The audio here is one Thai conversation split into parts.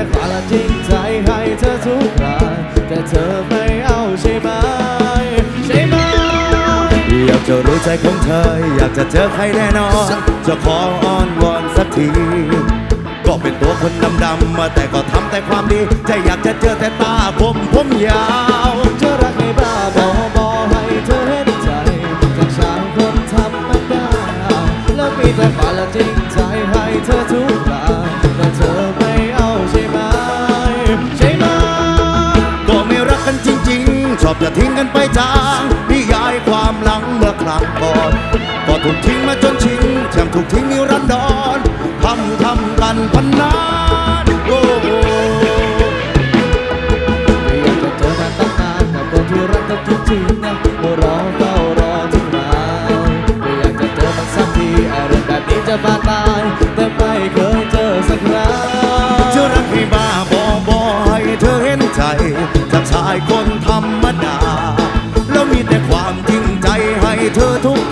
จะกล้าลจริงใจให้เธอทุกรายแต่เธอไม่เอาใช่ไหมใช่ไหมอยากจะรู้ใจของเธอ อยากจะเจอใครแน่นอนจะขออ้อนวอนสักทีก็เป็นตัวคนดำดำมาแต่ก็ทำแต่ความดีใจอยากจะเจอแต่ตาผมผมยาวจะรักในบ้าบอบอให้เธอเห็นใจจากชายคนทำไม่ได้แล้วมีแต่ ชอบจะทิ้งกันไปจางนิยายความหลังเมื่อครั้งก่อนก็ถูกทิ้งมาจนชินแถมถูกทิ้งนิรันดรทำทำกันพันนานโอ้โหอยากจะเจอกันตั้งนานกับคนที่รักกันจริงๆนะรอเฝ้ารอทุกราไม่อยากจะเจอมันสักทีไอเรื่องแบบนี้จะบานตา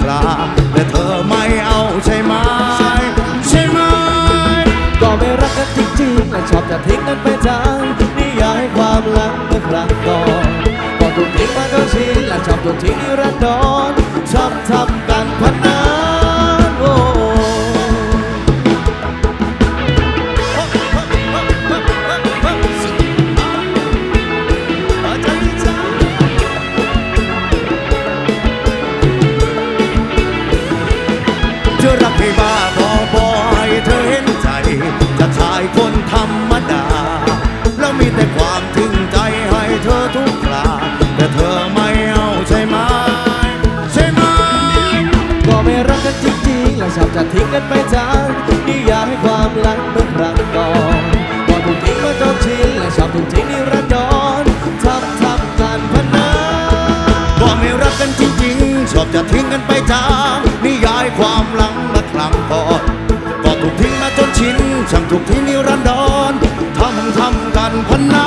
คราแต่เธอไม่เอาใช่ไหมใช่ไหมก็ไม่รักกันจริงๆและชอบจะทิ้งกันไปจางนิยายความหลังเมื่อครั้งก่อนก็ถูกทิ้งมาจนชินและชอบถูกทิ้งนิรันดรชอบทำกันพัน จานิยายความหลังมาครั้งก่อนก็ถูกทิ้งมาจนชินช่างถูกทิ้งนิรันดรทำทำกันพนา